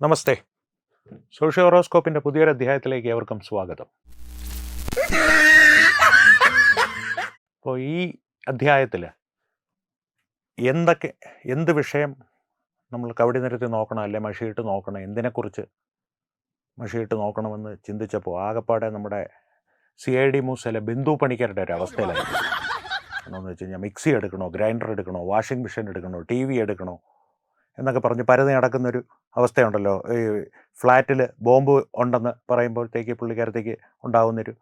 നമസ്തേ. Socio ഹോറോസ്കോപ്പിന്റെ പുതിയൊരു അധ്യായത്തിലേക്ക് ഏവർക്കും സ്വാഗതം. അപ്പോൾ ഈ അധ്യായത്തിൽ എന്തൊക്കെ എന്ത് വിഷയം നമ്മൾ കവടി നിരത്തി നോക്കണം അല്ലെ മഷിയിട്ട് നോക്കണം എന്തിനെക്കുറിച്ച് മഷിയിട്ട് നോക്കണമെന്ന് ചിന്തിച്ചപ്പോൾ ആകെപ്പാടെ നമ്മുടെ സി ഐ ഡി മൂസയിലെ ബിന്ദു പണിക്കരുടെ ഒരു അവസ്ഥയിലായിരുന്നു എന്താണെന്ന് വെച്ച് കഴിഞ്ഞാൽ മിക്സി എടുക്കണോ ഗ്രൈൻഡർ എടുക്കണോ വാഷിംഗ് മെഷീൻ എടുക്കണോ ടി വി എടുക്കണോ എന്നൊക്കെ പറഞ്ഞ് പരതി നടക്കുന്നൊരു അവസ്ഥയുണ്ടല്ലോ. ഈ ഫ്ലാറ്റിൽ ബോംബ് ഉണ്ടെന്ന് പറയുമ്പോഴത്തേക്ക് പുള്ളിക്കാരത്തേക്ക് ഉണ്ടാകുന്നൊരു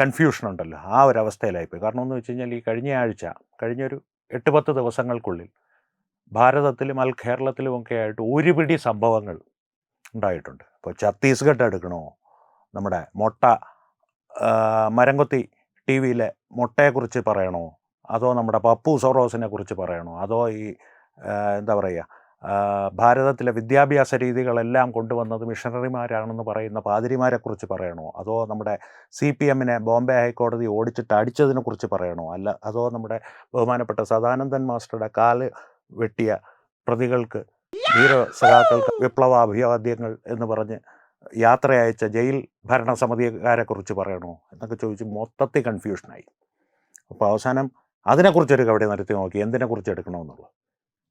കൺഫ്യൂഷൻ ഉണ്ടല്ലോ ആ ഒരു അവസ്ഥയിലായിപ്പോയി. കാരണം എന്ന് വെച്ച് കഴിഞ്ഞാൽ ഈ കഴിഞ്ഞ ആഴ്ച കഴിഞ്ഞൊരു എട്ട് പത്ത് ദിവസങ്ങൾക്കുള്ളിൽ ഭാരതത്തിലും അൽ കേരളത്തിലും ഒക്കെ ആയിട്ട് ഒരു പിടി സംഭവങ്ങൾ ഉണ്ടായിട്ടുണ്ട്. ഇപ്പോൾ ഛത്തീസ്ഗഡ് എടുക്കണോ? നമ്മുടെ മൊട്ട മരംകൊത്തി ടി വിയിലെ മുട്ടയെക്കുറിച്ച് പറയണോ? അതോ നമ്മുടെ പപ്പു സൊറോസിനെ കുറിച്ച് പറയണോ? അതോ ഈ എന്താ പറയുക ഭാരതത്തിലെ വിദ്യാഭ്യാസ രീതികളെല്ലാം കൊണ്ടുവന്നത് മിഷണറിമാരാണെന്ന് പറയുന്ന പാതിരിമാരെക്കുറിച്ച് പറയണോ? അതോ നമ്മുടെ സി പി എമ്മിനെ ബോംബെ ഹൈക്കോടതി ഓടിച്ചിട്ട് അടിച്ചതിനെ കുറിച്ച് പറയണോ? അല്ല അതോ നമ്മുടെ ബഹുമാനപ്പെട്ട സദാനന്ദൻ മാസ്റ്ററുടെ കാൽ വെട്ടിയ പ്രതികൾക്ക് ധീര സഖാക്കൾക്ക് വിപ്ലവ അഭിവാദ്യങ്ങൾ എന്ന് പറഞ്ഞ് യാത്ര അയച്ച ജയിൽ ഭരണസമിതിക്കാരെ കുറിച്ച് പറയണോ? എന്നൊക്കെ ചോദിച്ച് മൊത്തത്തിൽ കൺഫ്യൂഷനായി. അപ്പോൾ അവസാനം അതിനെക്കുറിച്ചൊരു കവിടെ നടത്തി നോക്കി എന്തിനെക്കുറിച്ച് എടുക്കണമെന്നുള്ളത്?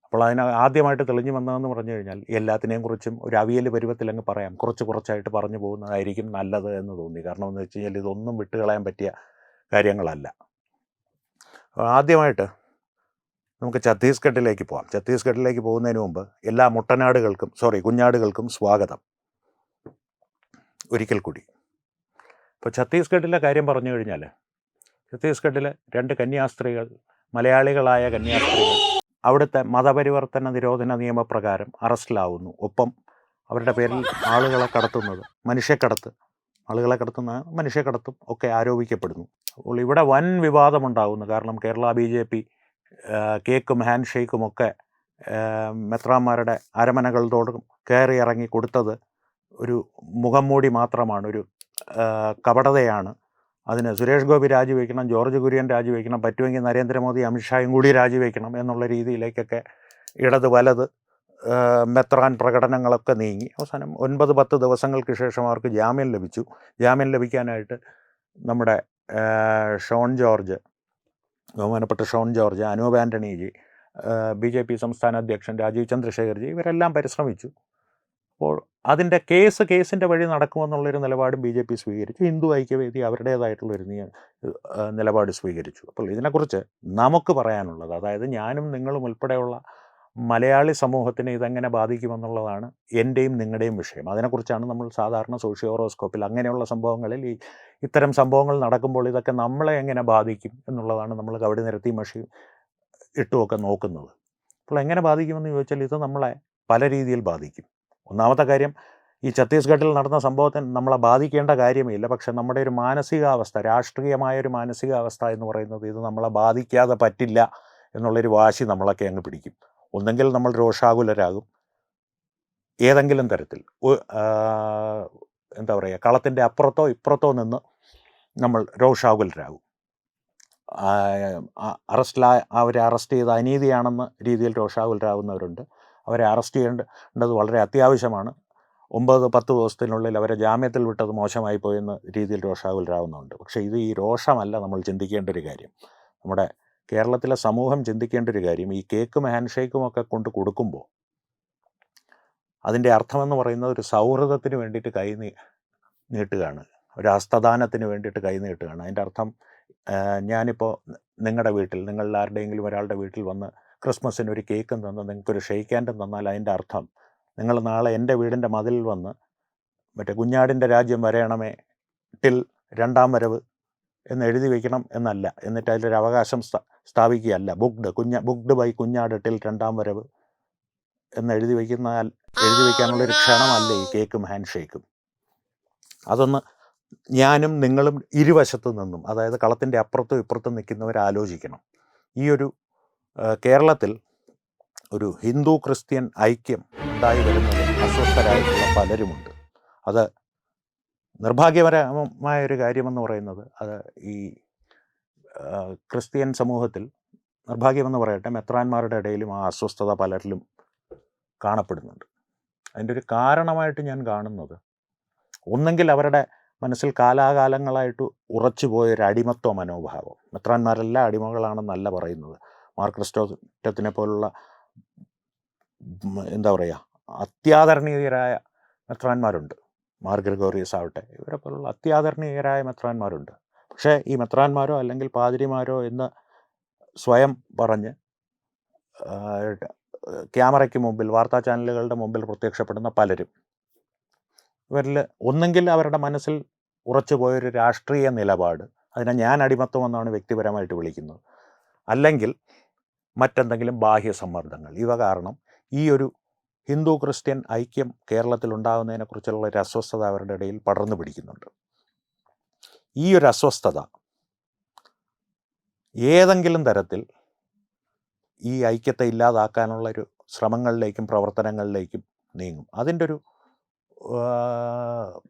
അപ്പോൾ അതിന് ആദ്യമായിട്ട് തെളിഞ്ഞു വന്നതെന്ന് പറഞ്ഞു കഴിഞ്ഞാൽ എല്ലാത്തിനെയും കുറിച്ചും ഒരു അവിയൽ പരുവത്തിൽ അങ്ങ് പറയാം. കുറച്ച് കുറച്ചായിട്ട് പറഞ്ഞു പോകുന്നതായിരിക്കും നല്ലത് എന്ന് തോന്നി. കാരണം എന്ന് വെച്ച് കഴിഞ്ഞാൽ ഇതൊന്നും വിട്ടുകളയാൻ പറ്റിയ കാര്യങ്ങളല്ല. ആദ്യമായിട്ട് നമുക്ക് ഛത്തീസ്ഗഡിലേക്ക് പോകാം ഛത്തീസ്ഗഡിലേക്ക് പോകുന്നതിന് മുമ്പ് എല്ലാ മുട്ടനാടുകൾക്കും സോറി കുഞ്ഞാടുകൾക്കും സ്വാഗതം. ഒരിക്കൽ കൂടി. ഇപ്പോൾ ഛത്തീസ്ഗഡിലെ കാര്യം പറഞ്ഞു കഴിഞ്ഞാൽ ഛത്തീസ്ഗഡിലെ രണ്ട് കന്യാസ്ത്രീകൾ മലയാളികളായ കന്യാസ്ത്രീകൾ അവിടുത്തെ മതപരിവർത്തന നിരോധന നിയമപ്രകാരം അറസ്റ്റിലാവുന്നു. ഒപ്പം അവരുടെ പേരിൽ ആളുകളെ കടത്തുന്നത് മനുഷ്യക്കടത്ത് ആളുകളെ കടത്തുന്ന മനുഷ്യക്കടത്തും ഒക്കെ ആരോപിക്കപ്പെടുന്നു. അപ്പോൾ ഇവിടെ വൻ വിവാദമുണ്ടാകുന്നു. കാരണം കേരള ബി ജെ പി കേക്കും ഹാൻഡ് ഷേക്കും ഒക്കെ മെത്രാന്മാരുടെ അരമനകളോടും കയറി ഇറങ്ങി കൊടുത്തത് ഒരു മുഖം മൂടി മാത്രമാണ് ഒരു കപടതയാണ്. അതിന് സുരേഷ് ഗോപി രാജിവെക്കണം ജോർജ് കുര്യൻ രാജിവെക്കണം പറ്റുമെങ്കിൽ നരേന്ദ്രമോദി അമിത്ഷായും കൂടി രാജിവെക്കണം എന്നുള്ള രീതിയിലേക്കൊക്കെ ഇടത് വലത് മെത്രാൻ പ്രകടനങ്ങളൊക്കെ നീങ്ങി. അവസാനം ഒൻപത് പത്ത് ദിവസങ്ങൾക്ക് ശേഷം അവർക്ക് ജാമ്യം ലഭിച്ചു. ജാമ്യം ലഭിക്കാനായിട്ട് നമ്മുടെ ഷോൺ ജോർജ് ബഹുമാനപ്പെട്ട ഷോൺ ജോർജ് അനൂപ് ആന്റണിജി ബി ജെ പി സംസ്ഥാന അധ്യക്ഷൻ രാജീവ് ചന്ദ്രശേഖർജി ഇവരെല്ലാം പരിശ്രമിച്ചു. അപ്പോൾ അതിന്റെ കേസ് കേസിന്റെ വഴി നടക്കുമെന്നുള്ളൊരു നിലപാടും ബി ജെ പി സ്വീകരിച്ചു. ഹിന്ദു ഐക്യവേദി അവരുടേതായിട്ടുള്ളൊരു നിലപാട് സ്വീകരിച്ചു. അപ്പോൾ ഇതിനെക്കുറിച്ച് നമുക്ക് പറയാനുള്ളത് അതായത് ഞാനും നിങ്ങളും ഉൾപ്പെടെയുള്ള മലയാളി സമൂഹത്തിനെ ഇതെങ്ങനെ ബാധിക്കുമെന്നുള്ളതാണ് എന്റെയും നിങ്ങളുടെയും വിഷയം. അതിനെക്കുറിച്ചാണ് നമ്മൾ സാധാരണ സോഷ്യോറോസ്കോപ്പിൽ അങ്ങനെയുള്ള സംഭവങ്ങളിൽ ഈ ഇത്തരം സംഭവങ്ങൾ നടക്കുമ്പോൾ ഇതൊക്കെ നമ്മളെ എങ്ങനെ ബാധിക്കും എന്നുള്ളതാണ് നമ്മൾ കവടി നിരത്തി മഷി ഇട്ടുമൊക്കെ നോക്കുന്നത്. അപ്പോൾ എങ്ങനെ ബാധിക്കുമെന്ന് ചോദിച്ചാൽ ഇത് നമ്മളെ പല രീതിയിൽ ബാധിക്കും. ഒന്നാമത്തെ കാര്യം ഈ ഛത്തീസ്ഗഡിൽ നടന്ന സംഭവത്തിന് നമ്മളെ ബാധിക്കേണ്ട കാര്യമില്ല. പക്ഷെ നമ്മുടെ ഒരു മാനസികാവസ്ഥ രാഷ്ട്രീയമായ ഒരു മാനസികാവസ്ഥ എന്ന് പറയുന്നത് ഇത് നമ്മളെ ബാധിക്കാതെ പറ്റില്ല എന്നുള്ളൊരു വാശി നമ്മളൊക്കെ അങ്ങ് പിടിക്കും. ഒന്നെങ്കിൽ നമ്മൾ രോഷാകുലരാകും. ഏതെങ്കിലും തരത്തിൽ. എന്താ പറയുക കളത്തിന്റെ അപ്പുറത്തോ ഇപ്പുറത്തോ നിന്ന് നമ്മൾ രോഷാകുലരാകും. അറസ്റ്റിലായ അവരെ അറസ്റ്റ് ചെയ്ത അനീതിയാണെന്ന രീതിയിൽ രോഷാകുലരാകുന്നവരുണ്ട്. അവരെ അറസ്റ്റ് ചെയ്യേണ്ടത് വളരെ അത്യാവശ്യമാണ്. ഒമ്പത് പത്ത് ദിവസത്തിനുള്ളിൽ അവരെ ജാമ്യത്തിൽ വിട്ടത് മോശമായി പോയെന്ന രീതിയിൽ രോഷാകുലരാകുന്നുണ്ട്. പക്ഷേ ഇത് ഈ രോഷമല്ല നമ്മൾ ചിന്തിക്കേണ്ട ഒരു കാര്യം. നമ്മുടെ കേരളത്തിലെ സമൂഹം ചിന്തിക്കേണ്ട ഒരു കാര്യം ഈ കേക്കും ഹാൻഡ് ഷേക്കും ഒക്കെ കൊണ്ട് കൊടുക്കുമ്പോൾ അതിന്റെ അർത്ഥമെന്ന് പറയുന്നത് ഒരു സൗഹൃദത്തിന് വേണ്ടിയിട്ട് കൈ നീട്ടുകയാണ്. ഒരു ഹസ്തദാനത്തിന് വേണ്ടിയിട്ട് കൈ നീട്ടുകയാണ്. അതിന്റെ അർത്ഥം ഞാനിപ്പോൾ നിങ്ങളുടെ വീട്ടിൽ നിങ്ങളിൽ ആരുടെയെങ്കിലും ഒരാളുടെ വീട്ടിൽ വന്ന് ക്രിസ്മസിന് ഒരു കേക്കും തന്ന് നിങ്ങൾക്കൊരു ഷെയ്ക്ക് ഹാൻഡും തന്നാൽ അതിന്റെ അർത്ഥം നിങ്ങൾ നാളെ എന്റെ വീടിന്റെ മതിലിൽ വന്ന് മറ്റേ കുഞ്ഞാടിന്റെ രാജ്യം വരയണമേ ടിൽ രണ്ടാം വരവ് എന്ന് എഴുതി വയ്ക്കണം എന്നല്ല. എന്നിട്ട് അതിലൊരു അവകാശം സ്ഥ സ്ഥാപിക്കുകയല്ല. ബുക്ക്ഡ് കുഞ്ഞ ബുക്ക്ഡ് ബൈ കുഞ്ഞാട് ടിൽ രണ്ടാം വരവ് എന്ന് എഴുതി വയ്ക്കുന്ന എഴുതി വയ്ക്കാനുള്ളൊരു ക്ഷണമല്ല ഈ കേക്കും ഹാൻഡ് ഷേക്കും? അതൊന്ന് ഞാനും നിങ്ങളും ഇരുവശത്തു നിന്നും അതായത് കളത്തിന്റെ അപ്പുറത്തും ഇപ്പുറത്തും നിൽക്കുന്നവർ ആലോചിക്കണം ഈ ഒരു കേരളത്തിൽ ഒരു ഹിന്ദു ക്രിസ്ത്യൻ ഐക്യം ഉണ്ടായി വരുന്നത് അസ്വസ്ഥരായിട്ടുള്ള പലരുമുണ്ട്. അത് നിർഭാഗ്യപരമായ ഒരു കാര്യമെന്ന് പറയുന്നത് അത് ഈ ക്രിസ്ത്യൻ സമൂഹത്തിൽ നിർഭാഗ്യമെന്ന് പറയട്ടെ മെത്രാന്മാരുടെ ഇടയിലും ആ അസ്വസ്ഥത പലരിലും കാണപ്പെടുന്നുണ്ട്. അതിന്റെ ഒരു കാരണമായിട്ട് ഞാൻ കാണുന്നത് ഒന്നെങ്കിൽ അവരുടെ മനസ്സിൽ കാലാകാലങ്ങളായിട്ട് ഉറച്ചു പോയൊരു അടിമത്വ മനോഭാവം. മെത്രാന്മാരെല്ലാം അടിമകളാണെന്നല്ല പറയുന്നത്. മാർക്രിസ്റ്റോറ്റത്തിനെ പോലുള്ള എന്താ പറയുക അത്യാദരണീയരായ മെത്രാന്മാരുണ്ട്. മാർ ഗ്രിഗോറിയസ് ആവട്ടെ ഇവരെ പോലുള്ള അത്യാദരണീയരായ മെത്രാന്മാരുണ്ട്. പക്ഷേ ഈ മെത്രാന്മാരോ അല്ലെങ്കിൽ പാതിരിമാരോ എന്ന് സ്വയം പറഞ്ഞ് ക്യാമറയ്ക്ക് മുമ്പിൽ വാർത്താ ചാനലുകളുടെ മുമ്പിൽ പ്രത്യക്ഷപ്പെടുന്ന പലരും ഇവരിൽ ഒന്നെങ്കിൽ അവരുടെ മനസ്സിൽ ഉറച്ചു പോയൊരു രാഷ്ട്രീയ നിലപാട് അതിനെ ഞാൻ അടിമത്വം എന്നാണ് വ്യക്തിപരമായിട്ട് വിളിക്കുന്നത്. അല്ലെങ്കിൽ മറ്റെന്തെങ്കിലും ബാഹ്യ സമ്മർദ്ദങ്ങൾ. ഇവ കാരണം ഈ ഒരു ഹിന്ദു ക്രിസ്ത്യൻ ഐക്യം കേരളത്തിൽ ഉണ്ടാകുന്നതിനെക്കുറിച്ചുള്ള ഒരു അസ്വസ്ഥത അവരുടെ ഇടയിൽ പടർന്നു പിടിക്കുന്നുണ്ട്. ഈ ഒരു അസ്വസ്ഥത ഏതെങ്കിലും തരത്തിൽ ഈ ഐക്യത്തെ ഇല്ലാതാക്കാനുള്ള ഒരു ശ്രമങ്ങളിലേക്കും പ്രവർത്തനങ്ങളിലേക്കും നീങ്ങും. അതിന്റെ ഒരു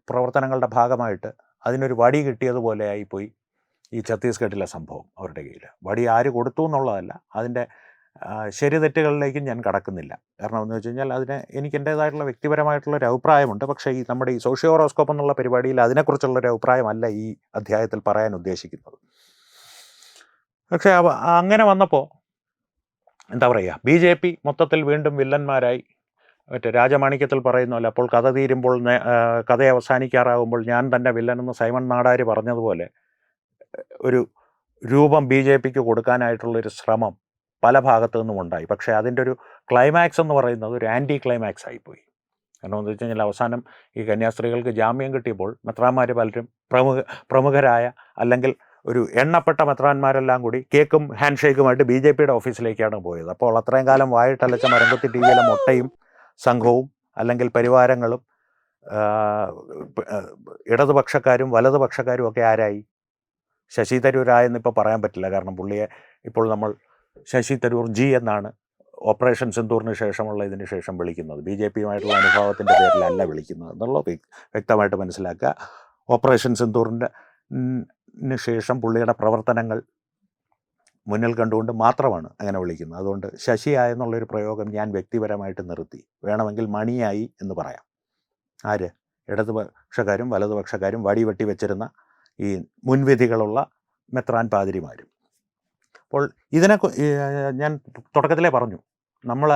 പ്രവർത്തനങ്ങളുടെ ഭാഗമായിട്ട് അതിനൊരു വടി കിട്ടിയതുപോലെ ആയിപ്പോയി ഈ ഛത്തീസ്ഗഡിലെ സംഭവം അവരുടെ കയ്യിൽ. വടി ആര് കൊടുത്തു എന്നുള്ളതല്ല അതിന്റെ ശരിതെറ്റുകളിലേക്കും ശരി തെറ്റുകളിലേക്കും ഞാൻ കടക്കുന്നില്ല. കാരണം എന്ന് വെച്ച് കഴിഞ്ഞാൽ അതിന് എനിക്ക് എന്റേതായിട്ടുള്ള വ്യക്തിപരമായിട്ടുള്ള ഒരു അഭിപ്രായമുണ്ട്. പക്ഷേ ഈ നമ്മുടെ ഈ സോഷ്യോറോസ്കോപ്പ് എന്നുള്ള പരിപാടിയിൽ അതിനെക്കുറിച്ചുള്ള ഒരു അഭിപ്രായമല്ല ഈ അധ്യായത്തിൽ പറയാൻ ഉദ്ദേശിക്കുന്നത്. പക്ഷേ അങ്ങനെ വന്നപ്പോൾ എന്താ പറയുക ബി ജെ പി മൊത്തത്തിൽ വീണ്ടും വില്ലന്മാരായി. മറ്റേ രാജമാണിക്യത്തിൽ പറയുന്ന പോലെ അപ്പോൾ കഥ തീരുമ്പോൾ കഥ അവസാനിക്കാറാകുമ്പോൾ ഞാൻ തന്നെ വില്ലനെന്ന് സൈമൺ നാടാര് പറഞ്ഞതുപോലെ ഒരു രൂപം ബി ജെ പിക്ക് കൊടുക്കാനായിട്ടുള്ളൊരു ശ്രമം പല ഭാഗത്തു നിന്നും ഉണ്ടായി. പക്ഷേ അതിന്റെ ഒരു ക്ലൈമാക്സ് എന്ന് പറയുന്നത് ഒരു ആന്റി ക്ലൈമാക്സ് ആയിപ്പോയി. കാരണം എന്താ വെച്ച് കഴിഞ്ഞാൽ അവസാനം ഈ കന്യാസ്ത്രീകൾക്ക് ജാമ്യം കിട്ടിയപ്പോൾ മെത്രാന്മാർ പലരും പ്രമുഖ പ്രമുഖരായ അല്ലെങ്കിൽ ഒരു എണ്ണപ്പെട്ട മെത്രാന്മാരെല്ലാം കൂടി കേക്കും ഹാൻഡ് ഷേക്കുമായിട്ട് ബി ജെ പിയുടെ ഓഫീസിലേക്കാണ് പോയത്. അപ്പോൾ അത്രയും കാലം വായിട്ടലച്ച മരംകുത്തി ടി വിയിലെ മുട്ടയും സംഘവും അല്ലെങ്കിൽ പരിവാരങ്ങളും ഇടതുപക്ഷക്കാരും വലതുപക്ഷക്കാരും ഒക്കെ ആരായി? ശശി തരൂരായെന്ന് ഇപ്പോൾ പറയാൻ പറ്റില്ല. കാരണം പുള്ളിയെ ഇപ്പോൾ നമ്മൾ ശശി തരൂർ ജി എന്നാണ് ഓപ്പറേഷൻ സിന്ദൂറിന് ശേഷമുള്ള ഇതിന് ശേഷം വിളിക്കുന്നത്. ബി ജെ പിയുമായിട്ടുള്ള അനുഭവത്തിന്റെ പേരിലല്ല വിളിക്കുന്നത് എന്നുള്ള വ്യക്തമായിട്ട് മനസ്സിലാക്കുക. ഓപ്പറേഷൻ സിന്ദൂറിന്റെ ശേഷം പുള്ളിയുടെ പ്രവർത്തനങ്ങൾ മുന്നിൽ കണ്ടുകൊണ്ട് മാത്രമാണ് അങ്ങനെ വിളിക്കുന്നത്. അതുകൊണ്ട് ശശിയായ എന്നുള്ളൊരു പ്രയോഗം ഞാൻ വ്യക്തിപരമായിട്ട് നിർത്തി. വേണമെങ്കിൽ മണിയായി എന്ന് പറയാം. ആര്? ഇടതുപക്ഷക്കാരും വലതുപക്ഷക്കാരും വടിവെട്ടി വെച്ചിരുന്ന ഈ മുൻവിധികളുള്ള മെത്രാൻ പാതിരിമാരും. അപ്പോൾ ഇതിനെ ഞാൻ തുടക്കത്തിലേ പറഞ്ഞു. നമ്മൾ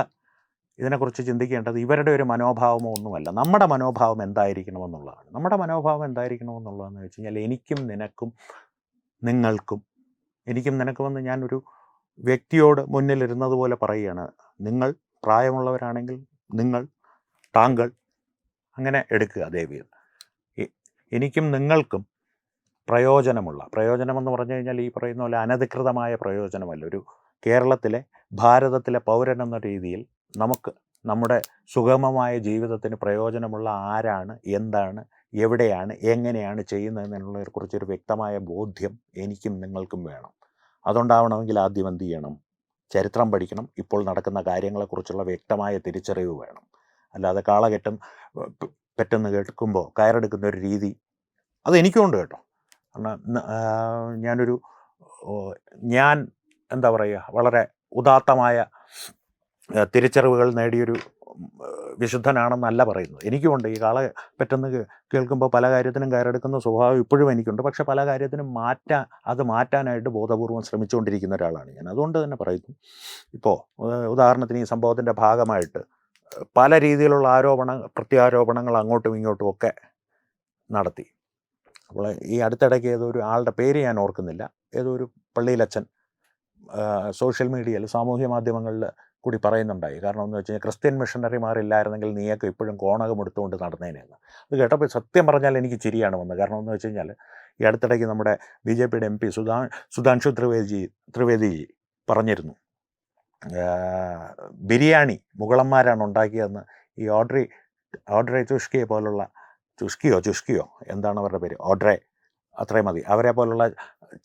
ഇതിനെക്കുറിച്ച് ചിന്തിക്കേണ്ടത് ഇവരുടെ ഒരു മനോഭാവമോ ഒന്നുമല്ല. നമ്മുടെ മനോഭാവം എന്തായിരിക്കണമെന്നുള്ളതാണ്. നമ്മുടെ മനോഭാവം എന്തായിരിക്കണമെന്നുള്ളതെന്ന് വെച്ച് കഴിഞ്ഞാൽ എനിക്കും നിനക്കും നിങ്ങൾക്കും എനിക്കും നിനക്കുമെന്ന് ഞാനൊരു വ്യക്തിയോട് മുന്നിലിരുന്നത് പോലെ പറയുകയാണ്. നിങ്ങൾ പ്രായമുള്ളവരാണെങ്കിൽ നിങ്ങൾ താങ്കൾ അങ്ങനെ എടുക്കുക ദേവിയിൽ എനിക്കും നിങ്ങൾക്കും പ്രയോജനമുള്ള പ്രയോജനമെന്ന് പറഞ്ഞു കഴിഞ്ഞാൽ ഈ പറയുന്ന പോലെ അനധികൃതമായ പ്രയോജനമല്ല. ഒരു കേരളത്തിലെ ഭാരതത്തിലെ പൗരൻ എന്ന രീതിയിൽ നമുക്ക് നമ്മുടെ സുഗമമായ ജീവിതത്തിന് പ്രയോജനമുള്ള ആരാണ് എന്താണ് എവിടെയാണ് എങ്ങനെയാണ് ചെയ്യുന്നതെന്നുള്ളതിനെ കുറിച്ചൊരു വ്യക്തമായ ബോധ്യം എനിക്കും നിങ്ങൾക്കും വേണം. അതുണ്ടാവണമെങ്കിൽ ആദ്യം എന്ത് ചെയ്യണം? ചരിത്രം പഠിക്കണം. ഇപ്പോൾ നടക്കുന്ന കാര്യങ്ങളെക്കുറിച്ചുള്ള വ്യക്തമായ തിരിച്ചറിവ് വേണം. അല്ലാതെ കാളകെട്ടും പെട്ടെന്ന് കേൾക്കുമ്പോൾ കയറെടുക്കുന്ന ഒരു രീതി അത് എനിക്കുമുണ്ട് കേട്ടോ. കാരണം ഞാനൊരു ഞാൻ എന്താ പറയുക വളരെ ഉദാത്തമായ തിരിച്ചറിവുകൾ നേടിയൊരു വിശുദ്ധനാണെന്നല്ല പറയുന്നു എനിക്കുമുണ്ട്. ഈ കാളെ പെട്ടെന്ന് കേൾക്കുമ്പോൾ പല കാര്യത്തിനും കയറെടുക്കുന്ന സ്വഭാവം ഇപ്പോഴും എനിക്കുണ്ട്. പക്ഷെ പല കാര്യത്തിനും മാറ്റാൻ അത് മാറ്റാനായിട്ട് ബോധപൂർവം ശ്രമിച്ചുകൊണ്ടിരിക്കുന്ന ഒരാളാണ് ഞാൻ. അതുകൊണ്ട് തന്നെ പറയുന്നു. ഇപ്പോൾ ഉദാഹരണത്തിന് ഈ സംഭവത്തിന്റെ ഭാഗമായിട്ട് പല രീതിയിലുള്ള ആരോപണ പ്രത്യാരോപണങ്ങൾ അങ്ങോട്ടും ഇങ്ങോട്ടും ഒക്കെ നടത്തി. അപ്പോൾ ഈ അടുത്തിടയ്ക്ക് ഏതോ ഒരു ആളുടെ പേര് ഞാൻ ഓർക്കുന്നില്ല. ഏതോ ഒരു പള്ളിയിലച്ഛൻ സോഷ്യൽ മീഡിയയിൽ സാമൂഹ്യ മാധ്യമങ്ങളിൽ കൂടി പറയുന്നുണ്ടായി. കാരണം എന്ന് വെച്ച് കഴിഞ്ഞാൽ ക്രിസ്ത്യൻ മിഷണറിമാരില്ലായിരുന്നെങ്കിൽ നീയൊക്കെ ഇപ്പോഴും കോണകം എടുത്തുകൊണ്ട് നടന്നേനെന്ന് അത് കേട്ടപ്പോൾ സത്യം പറഞ്ഞാൽ എനിക്ക് ചിരിയാണ് വന്നത്. കാരണം എന്ന് വെച്ച് കഴിഞ്ഞാൽ ഈ അടുത്തിടയ്ക്ക് നമ്മുടെ ബി ജെ പിയുടെ എം പി സുധാ സുധാംശു ത്രിവേദി ത്രിവേദിജി പറഞ്ഞിരുന്നു. ബിരിയാണി മുഗളന്മാരാണ് ഉണ്ടാക്കിയതെന്ന് ഈ ഓഡ്രി ഓഡ്രി തുഷ്കിയെ പോലുള്ള ചുഷ്കിയോ ചുഷ്കിയോ എന്താണ് അവരുടെ പേര്? ഓഡ്രെ അത്രയും മതി. അവരെ പോലുള്ള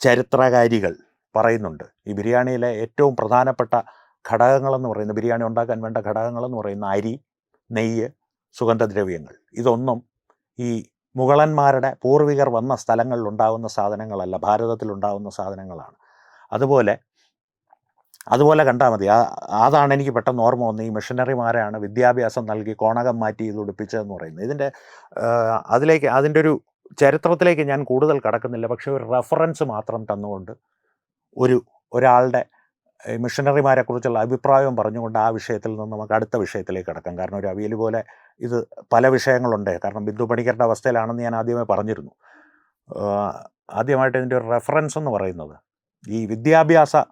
ചരിത്രകാരികൾ പറയുന്നുണ്ട്. ഈ ബിരിയാണിയിലെ ഏറ്റവും പ്രധാനപ്പെട്ട ഘടകങ്ങളെന്ന് പറയുന്ന ബിരിയാണി ഉണ്ടാക്കാൻ വേണ്ട ഘടകങ്ങളെന്ന് പറയുന്ന അരി നെയ്യ് സുഗന്ധദ്രവ്യങ്ങൾ. ഇതൊന്നും ഈ മുഗളന്മാരുടെ പൂർവികർ വന്ന സ്ഥലങ്ങളിൽ ഉണ്ടാകുന്ന സാധനങ്ങളല്ല. ഭാരതത്തിൽ ഉണ്ടാകുന്ന സാധനങ്ങളാണ്. അതുപോലെ അതുപോലെ കണ്ടാൽ മതി. അതാണ് എനിക്ക് പെട്ടെന്ന് ഓർമ്മ വന്നത്. ഈ മിഷനറിമാരെയാണ് വിദ്യാഭ്യാസം നൽകി കോണകം മാറ്റി ഇത് ഉടുപ്പിച്ചതെന്ന് പറയുന്നത്. ഇതിന്റെ അതിലേക്ക് അതിന്റെ ഒരു ചരിത്രത്തിലേക്ക് ഞാൻ കൂടുതൽ കടക്കുന്നില്ല. പക്ഷേ ഒരു റെഫറൻസ് മാത്രം തന്നുകൊണ്ട് ഒരു ഒരാളുടെ മിഷനറിമാരെ കുറിച്ചുള്ള അഭിപ്രായം പറഞ്ഞുകൊണ്ട് ആ വിഷയത്തിൽ നിന്ന് നമുക്ക് അടുത്ത വിഷയത്തിലേക്ക് കടക്കാം. കാരണം ഒരു അവിയൽ പോലെ ഇത് പല വിഷയങ്ങളുണ്ട്. കാരണം ബിന്ദു പണിക്കരുടെ അവസ്ഥയിലാണെന്ന് ഞാൻ ആദ്യമേ പറഞ്ഞിരുന്നു. ആദ്യമായിട്ട് ഇതിന്റെ ഒരു റെഫറൻസ് എന്ന് പറയുന്നത് ഈ വിദ്യാഭ്യാസം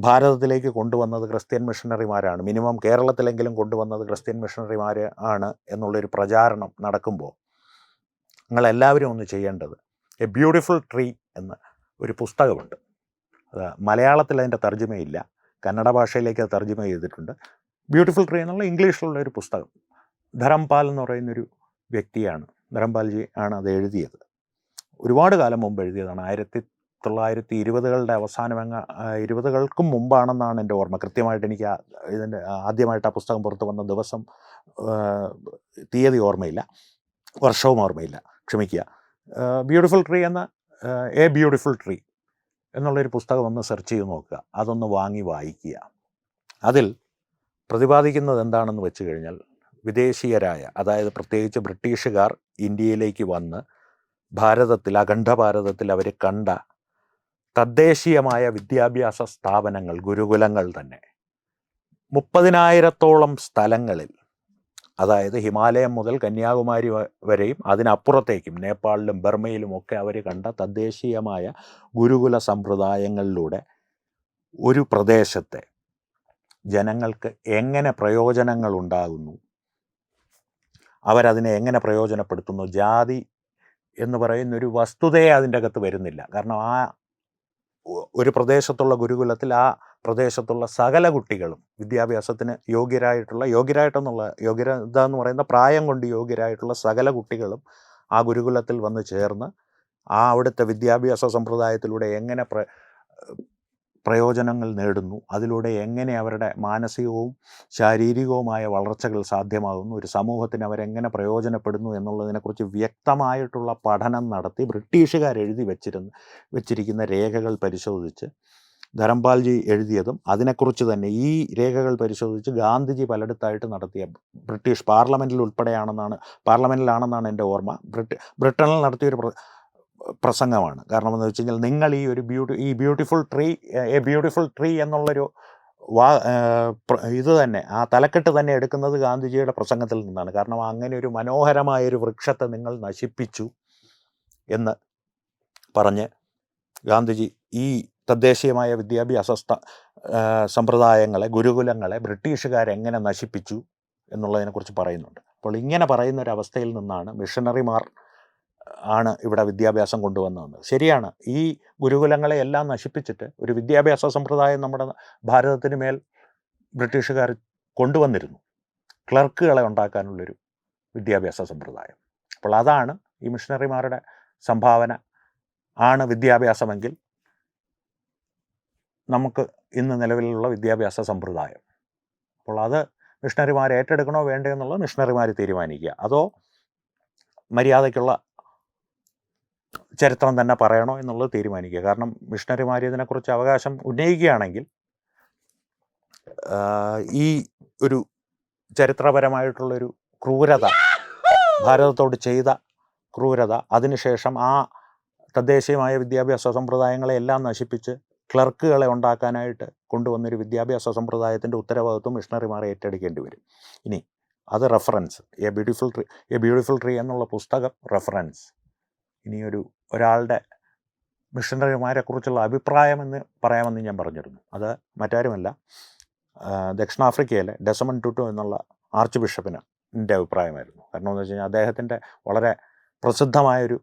ഭാരതത്തിലേക്ക് കൊണ്ടുവന്നത് ക്രിസ്ത്യൻ മിഷണറിമാരാണ്. മിനിമം കേരളത്തിലെങ്കിലും കൊണ്ടുവന്നത് ക്രിസ്ത്യൻ മിഷണറിമാർ ആണ് എന്നുള്ളൊരു പ്രചാരണം നടക്കുമ്പോൾ നിങ്ങളെല്ലാവരും ഒന്ന് ചെയ്യേണ്ടത് എ ബ്യൂട്ടിഫുൾ ട്രീ എന്ന ഒരു പുസ്തകമുണ്ട്. അത് മലയാളത്തിൽ അതിന്റെ തർജമയില്ല. കന്നഡ ഭാഷയിലേക്ക് അത് തർജമ ചെയ്തിട്ടുണ്ട്. ബ്യൂട്ടിഫുൾ ട്രീ എന്നുള്ള ഇംഗ്ലീഷിലുള്ള ഒരു പുസ്തകം. ധരംപാൽ എന്ന് പറയുന്നൊരു വ്യക്തിയാണ്. ധരംപാൽജി ആണ് അത് എഴുതിയത്. ഒരുപാട് കാലം മുമ്പ് എഴുതിയതാണ്. ആയിരത്തി തൊള്ളായിരത്തി ഇരുപതുകളുടെ അവസാനം അങ്ങ് ആ, ഇരുപതുകൾക്കും മുമ്പാണെന്നാണ് എന്റെ ഓർമ്മ. കൃത്യമായിട്ട് എനിക്ക് ഇതിന്റെ ആദ്യമായിട്ട് ആ പുസ്തകം പുറത്തു വന്ന ദിവസം തീയതി ഓർമ്മയില്ല. വർഷവും ഓർമ്മയില്ല. ക്ഷമിക്കുക. ബ്യൂട്ടിഫുൾ ട്രീ എന്ന എ ബ്യൂട്ടിഫുൾ ട്രീ എന്നുള്ളൊരു പുസ്തകം ഒന്ന് സെർച്ച് ചെയ്ത് നോക്കുക. അതൊന്ന് വാങ്ങി വായിക്കുക. അതിൽ പ്രതിപാദിക്കുന്നത് എന്താണെന്ന് വെച്ച് കഴിഞ്ഞാൽ വിദേശീയരായ അതായത് പ്രത്യേകിച്ച് ബ്രിട്ടീഷുകാർ ഇന്ത്യയിലേക്ക് വന്ന് ഭാരതത്തിൽ അഖണ്ഡ ഭാരതത്തിൽ അവർ കണ്ട തദ്ദേശീയമായ വിദ്യാഭ്യാസ സ്ഥാപനങ്ങൾ ഗുരുകുലങ്ങൾ തന്നെ. മുപ്പതിനായിരത്തോളം സ്ഥലങ്ങളിൽ അതായത് ഹിമാലയം മുതൽ കന്യാകുമാരി വരെയും അതിനപ്പുറത്തേക്കും നേപ്പാളിലും ബർമയിലും ഒക്കെ അവർ കണ്ട തദ്ദേശീയമായ ഗുരുകുല സമ്പ്രദായങ്ങളിലൂടെ ഒരു പ്രദേശത്തെ ജനങ്ങൾക്ക് എങ്ങനെ പ്രയോജനങ്ങൾ ഉണ്ടാകുന്നു അവരതിനെ എങ്ങനെ പ്രയോജനപ്പെടുത്തുന്നു ജാതി എന്ന് പറയുന്ന ഒരു വസ്തുതയെ അതിന്റെ അകത്ത് വരുന്നില്ല. കാരണം ആ ഒരു പ്രദേശത്തുള്ള ഗുരുകുലത്തിൽ ആ പ്രദേശത്തുള്ള സകല കുട്ടികളും വിദ്യാഭ്യാസത്തിന് യോഗ്യരായിട്ടുള്ള യോഗ്യരായിട്ടെന്നുള്ള യോഗ്യത എന്ന് പറയുന്ന പ്രായം കൊണ്ട് യോഗ്യരായിട്ടുള്ള സകല കുട്ടികളും ആ ഗുരുകുലത്തിൽ വന്ന് ചേർന്ന് ആ അവിടുത്തെ വിദ്യാഭ്യാസ സമ്പ്രദായത്തിലൂടെ എങ്ങനെ പ്രയോജനങ്ങൾ നേടുന്നു. അതിലൂടെ എങ്ങനെ അവരുടെ മാനസികവും ശാരീരികവുമായ വളർച്ചകൾ സാധ്യമാകുന്നു ഒരു സമൂഹത്തിന് അവരെങ്ങനെ പ്രയോജനപ്പെടുന്നു എന്നുള്ളതിനെക്കുറിച്ച് വ്യക്തമായിട്ടുള്ള പഠനം നടത്തി ബ്രിട്ടീഷുകാർ എഴുതി വെച്ചിരുന്ന വെച്ചിരിക്കുന്ന രേഖകൾ പരിശോധിച്ച് ധരംപാൽജി എഴുതിയതും അതിനെക്കുറിച്ച് തന്നെ ഈ രേഖകൾ പരിശോധിച്ച് ഗാന്ധിജി പലയിടത്തായിട്ട് നടത്തിയ ബ്രിട്ടീഷ് പാർലമെന്റിൽ ഉൾപ്പെടെയാണെന്നാണ് പാർലമെന്റിലാണെന്നാണ് എന്റെ ഓർമ്മ. ബ്രിട്ട ബ്രിട്ടനിൽ നടത്തിയൊരു പ്രസംഗമാണ്. കാരണം എന്ന് വെച്ച് കഴിഞ്ഞാൽ നിങ്ങൾ ഈ ഒരു ബ്യൂട്ടി ഈ beautiful tree a beautiful tree എന്നുള്ളൊരു വാ ഇത് തന്നെ ആ തലക്കെട്ട് തന്നെ എടുക്കുന്നത് ഗാന്ധിജിയുടെ പ്രസംഗത്തിൽ നിന്നാണ്. കാരണം അങ്ങനെ ഒരു മനോഹരമായ ഒരു വൃക്ഷത്തെ നിങ്ങൾ നശിപ്പിച്ചു എന്ന് പറഞ്ഞ് ഗാന്ധിജി ഈ തദ്ദേശീയമായ വിദ്യാഭ്യാസ സമ്പ്രദായങ്ങളെ ഗുരുകുലങ്ങളെ ബ്രിട്ടീഷുകാരെങ്ങനെ നശിപ്പിച്ചു എന്നുള്ളതിനെക്കുറിച്ച് പറയുന്നുണ്ട്. അപ്പോൾ ഇങ്ങനെ പറയുന്ന ഒരു അവസ്ഥയിൽ നിന്നാണ് മിഷണറിമാർ ആണ് ഇവിടെ വിദ്യാഭ്യാസം കൊണ്ടുവന്നത്. ശരിയാണ്. ഈ ഗുരുകുലങ്ങളെ എല്ലാം നശിപ്പിച്ചിട്ട് ഒരു വിദ്യാഭ്യാസ സമ്പ്രദായം നമ്മുടെ ഭാരതത്തിന് മേൽ ബ്രിട്ടീഷുകാർ കൊണ്ടുവന്നിരുന്നു. ക്ലർക്കുകളെ ഉണ്ടാക്കാനുള്ളൊരു വിദ്യാഭ്യാസ സമ്പ്രദായം. അപ്പോൾ അതാണ് ഈ മിഷണറിമാരുടെ സംഭാവന. ആണ് വിദ്യാഭ്യാസമെങ്കിൽ നമുക്ക് ഇന്ന് നിലവിലുള്ള വിദ്യാഭ്യാസ സമ്പ്രദായം. അപ്പോൾ അത് മിഷണറിമാർ ഏറ്റെടുക്കണോ വേണ്ടോ എന്നുള്ളത് മിഷണറിമാർ തീരുമാനിക്കുക. അതോ മര്യാദയ്ക്കുള്ള ചരിത്രം തന്നെ പറയണോ എന്നുള്ളത് തീരുമാനിക്കുക. കാരണം മിഷണറിമാർ ഇതിനെക്കുറിച്ച് അവകാശം ഉന്നയിക്കുകയാണെങ്കിൽ ഈ ഒരു ചരിത്രപരമായിട്ടുള്ളൊരു ക്രൂരത ഭാരതത്തോട് ചെയ്ത ക്രൂരത അതിനുശേഷം ആ തദ്ദേശീയമായ വിദ്യാഭ്യാസ സമ്പ്രദായങ്ങളെ എല്ലാം നശിപ്പിച്ച് ക്ലർക്കുകളെ ഉണ്ടാക്കാനായിട്ട് കൊണ്ടുവന്നൊരു വിദ്യാഭ്യാസ സമ്പ്രദായത്തിന്റെ ഉത്തരവാദിത്വം മിഷണറിമാർ ഏറ്റെടുക്കേണ്ടി വരും. ഇനി അത് reference. A beautiful tree a beautiful tree എന്നുള്ള പുസ്തകം റെഫറൻസ്. ഇനിയൊരു ഒരാളുടെ മിഷണറിമാരെ കുറിച്ചുള്ള അഭിപ്രായം എന്ന് പറയാമെന്ന് ഞാൻ പറഞ്ഞിരുന്നു. അത് മറ്റാരുമല്ല. ദക്ഷിണാഫ്രിക്കയിലെ ഡെസമൺ ടുട്ടു എന്നുള്ള ആർച്ച് ബിഷപ്പിന് എന്റെ അഭിപ്രായമായിരുന്നു. കാരണം എന്ന് വെച്ച് കഴിഞ്ഞാൽ അദ്ദേഹത്തിന്റെ വളരെ പ്രസിദ്ധമായൊരു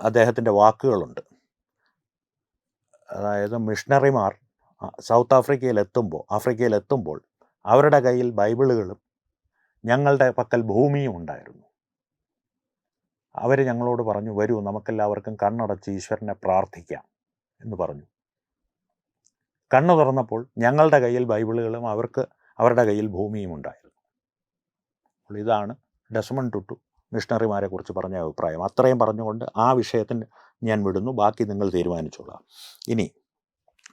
അദ്ദേഹത്തിന്റെ വാക്കുകളുണ്ട്. അതായത് മിഷണറിമാർ സൗത്ത് ആഫ്രിക്കയിൽ എത്തുമ്പോൾ ആഫ്രിക്കയിൽ എത്തുമ്പോൾ അവരുടെ കയ്യിൽ ബൈബിളുകളും ഞങ്ങളുടെ പക്കൽ ഭൂമിയും ഉണ്ടായിരുന്നു. അവർ ഞങ്ങളോട് പറഞ്ഞു വരൂ നമുക്കെല്ലാവർക്കും കണ്ണടച്ച് ഈശ്വരനെ പ്രാർത്ഥിക്കാം എന്ന് പറഞ്ഞു. കണ്ണു തുറന്നപ്പോൾ ഞങ്ങളുടെ കയ്യിൽ ബൈബിളുകളും അവർക്ക് അവരുടെ കയ്യിൽ ഭൂമിയും ഉണ്ടായിരുന്നു. അപ്പോൾ ഇതാണ് ഡെസ്മൺ ടുട്ടു മിഷണറിമാരെ കുറിച്ച് പറഞ്ഞ അഭിപ്രായം. അത്രയും പറഞ്ഞുകൊണ്ട് ആ വിഷയത്തിന് ഞാൻ വിടുന്നു. ബാക്കി നിങ്ങൾ തീരുമാനിച്ചോളാം. ഇനി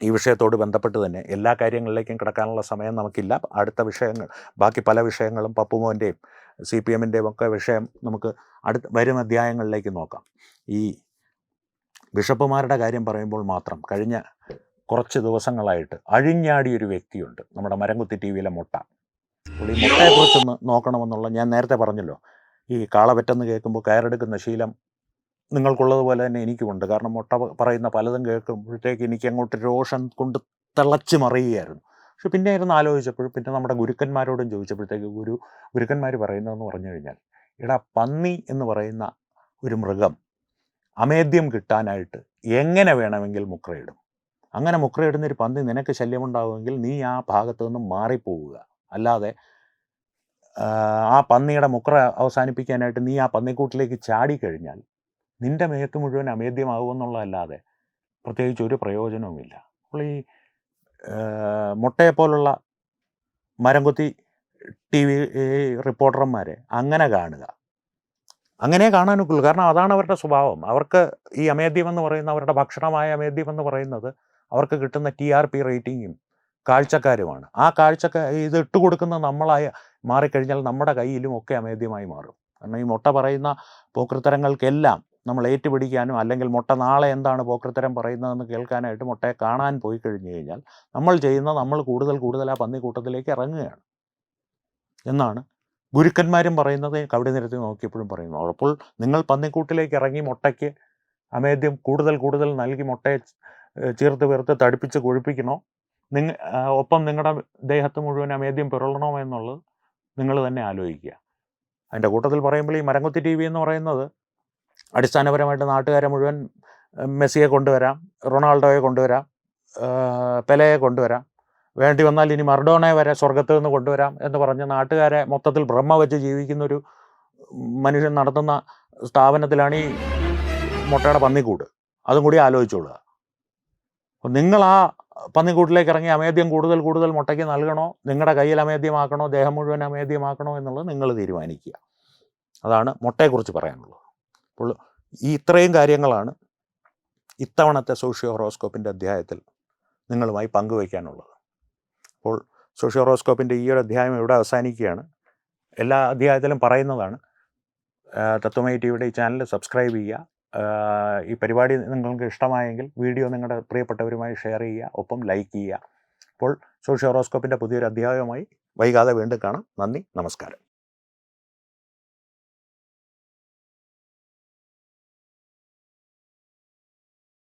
ഈ വിഷയത്തോട് ബന്ധപ്പെട്ട് തന്നെ എല്ലാ കാര്യങ്ങളിലേക്കും കിടക്കാനുള്ള സമയം നമുക്കില്ല. അടുത്ത വിഷയങ്ങൾ ബാക്കി പല വിഷയങ്ങളും പപ്പുമോന്റെയും സി പി എമ്മിന്റെയും ഒക്കെ വിഷയം നമുക്ക് അടുത്ത വരുന്ന അധ്യായങ്ങളിലേക്ക് നോക്കാം. ഈ ബിഷപ്പുമാരുടെ കാര്യം പറയുമ്പോൾ മാത്രം കഴിഞ്ഞ കുറച്ച് ദിവസങ്ങളായിട്ട് അഴിഞ്ഞാടിയൊരു വ്യക്തിയുണ്ട്. നമ്മുടെ മരംകുത്തി ടി വിയിലെ മുട്ട. പുള്ളി മുട്ടയെക്കുറിച്ചൊന്ന് നോക്കണമെന്നുള്ള ഞാൻ നേരത്തെ പറഞ്ഞല്ലോ. ഈ കാളപറ്റെന്ന് കേൾക്കുമ്പോൾ കയറെടുക്കുന്ന ശീലം നിങ്ങൾക്കുള്ളതുപോലെ തന്നെ എനിക്കുമുണ്ട്. കാരണം മുട്ട പറയുന്ന പലതും കേൾക്കുമ്പോഴത്തേക്ക് എനിക്ക് അങ്ങോട്ട് രോഷം കൊണ്ട് തിളച്ച് മറിയുകയായിരുന്നു. പക്ഷെ പിന്നെ ഇരുന്ന് ആലോചിച്ചപ്പോഴും പിന്നെ നമ്മുടെ ഗുരുക്കന്മാരോടും ചോദിച്ചപ്പോഴത്തേക്ക് ഗുരു ഗുരുക്കന്മാർ പറയുന്നതെന്ന് പറഞ്ഞു കഴിഞ്ഞാൽ എടാ പന്നി എന്ന് പറയുന്ന ഒരു മൃഗം അമേദ്യം കിട്ടാനായിട്ട് എങ്ങനെ വേണമെങ്കിൽ മുക്രയിടും? അങ്ങനെ മുക്രയിടുന്നൊരു പന്നി നിനക്ക് ശല്യമുണ്ടാകുമെങ്കിൽ നീ ആ ഭാഗത്തു നിന്നും മാറിപ്പോവുക. അല്ലാതെ ആ, പന്നിയുടെ മുക്ര അവസാനിപ്പിക്കാനായിട്ട് നീ ആ പന്നിക്കൂട്ടിലേക്ക് ചാടിക്കഴിഞ്ഞാൽ നിന്റെ മേത്ത് മുഴുവൻ അമേദ്യമാകുമെന്നുള്ളതല്ലാതെ പ്രത്യേകിച്ച് ഒരു പ്രയോജനവുമില്ല. അപ്പോൾ ഈ ആ, മരം മരംകൊത്തി ടി വി റിപ്പോർട്ടർമാരെ അങ്ങനെ കാണുക. അങ്ങനെ കാണാനൊക്കുള്ളൂ. കാരണം അതാണ് അവരുടെ സ്വഭാവം. അവർക്ക് ഈ അമേദ്യം എന്ന് പറയുന്ന അവരുടെ ഭക്ഷണമായ അമേദ്യം എന്ന് പറയുന്നത് അവർക്ക് കിട്ടുന്ന ടി ആർ പി റേറ്റിങ്ങും കാഴ്ചക്കാരുമാണ്. ആ കാഴ്ചക്കാർ ഇത് ഇട്ട് കൊടുക്കുന്ന നമ്മളായി മാറിക്കഴിഞ്ഞാൽ നമ്മുടെ കയ്യിലും ഒക്കെ അമേദ്യമായി മാറും. കാരണം ഈ മുട്ട പറയുന്ന പോക്കൃത്തരങ്ങൾക്കെല്ലാം നമ്മൾ ഏറ്റുപിടിക്കാനും അല്ലെങ്കിൽ മുട്ട നാളെ എന്താണ് പോക്കൃത്തരം പറയുന്നതെന്ന് കേൾക്കാനായിട്ട് മുട്ടയെ കാണാൻ പോയി കഴിഞ്ഞു കഴിഞ്ഞാൽ നമ്മൾ ചെയ്യുന്ന നമ്മൾ കൂടുതൽ കൂടുതൽ ആ പന്നിക്കൂട്ടത്തിലേക്ക് ഇറങ്ങുകയാണ്. എന്നാണ് ഗുരുക്കന്മാരും പറയുന്നത്. കവടി നിരത്തി നോക്കിയപ്പോഴും പറയുന്നു. അപ്പോൾ നിങ്ങൾ പന്നിക്കൂട്ടിലേക്ക് ഇറങ്ങി മുട്ടയ്ക്ക് അമേദ്യം കൂടുതൽ കൂടുതൽ നൽകി മുട്ടയെ ചേർത്ത് വേർത്ത് തടിപ്പിച്ച് കൊഴുപ്പിക്കണോ? നിങ്ങ ഒപ്പം നിങ്ങളുടെ ദേഹത്ത് മുഴുവൻ അമേദ്യം പിറളണോ എന്നുള്ളത് നിങ്ങൾ തന്നെ ആലോചിക്കുക. അതിന്റെ കൂട്ടത്തിൽ പറയുമ്പോൾ ഈ മരംകുത്തി ടി വി എന്ന് പറയുന്നത് അടിസ്ഥാനപരമായിട്ട് നാട്ടുകാരെ മുഴുവൻ മെസ്സിയെ കൊണ്ടുവരാം റൊണാൾഡോയെ കൊണ്ടുവരാം പെലയെ കൊണ്ടുവരാം. വേണ്ടി വന്നാൽ ഇനി മർഡോണയെ വരെ സ്വർഗത്തിൽ നിന്ന് കൊണ്ടുവരാം എന്ന് പറഞ്ഞ് നാട്ടുകാരെ മൊത്തത്തിൽ ബ്രഹ്മ വെച്ച് ജീവിക്കുന്നൊരു മനുഷ്യൻ നടത്തുന്ന സ്ഥാപനത്തിലാണ് ഈ മുട്ടയുടെ പന്നിക്കൂട്. അതും കൂടി ആലോചിച്ചോളുക. അപ്പോൾ നിങ്ങൾ ആ പന്നിക്കൂട്ടിലേക്ക് ഇറങ്ങി അമേദ്യം കൂടുതൽ കൂടുതൽ മുട്ടയ്ക്ക് നൽകണോ? നിങ്ങളുടെ കയ്യിൽ അമേദ്യമാക്കണോ? ദേഹം മുഴുവൻ അമേദ്യമാക്കണോ എന്നുള്ളത് നിങ്ങൾ തീരുമാനിക്കുക. അതാണ് മുട്ടയെക്കുറിച്ച് പറയാനുള്ളത്. അപ്പോൾ ഈ ഇത്രയും കാര്യങ്ങളാണ് ഇത്തവണത്തെ സോഷ്യോ ഹോറോസ്കോപ്പിന്റെ അധ്യായത്തിൽ നിങ്ങളുമായി പങ്കുവയ്ക്കാനുള്ളത്. അപ്പോൾ സോഷ്യോ ഹോറോസ്കോപ്പിന്റെ ഈ ഒരു അധ്യായം ഇവിടെ അവസാനിക്കുകയാണ്. എല്ലാ അധ്യായത്തിലും പറയുന്നതാണ് തത്വമൈ ടി വിയുടെ ഈ ചാനൽ സബ്സ്ക്രൈബ് ചെയ്യുക. ഈ പരിപാടി നിങ്ങൾക്ക് ഇഷ്ടമായെങ്കിൽ വീഡിയോ നിങ്ങളുടെ പ്രിയപ്പെട്ടവരുമായി ഷെയർ ചെയ്യുക ഒപ്പം ലൈക്ക് ചെയ്യുക. അപ്പോൾ സോഷ്യോ ഹോറോസ്കോപ്പിന്റെ പുതിയൊരു അധ്യായവുമായി വൈകാതെ വീണ്ടും കാണാം. നന്ദി നമസ്കാരം.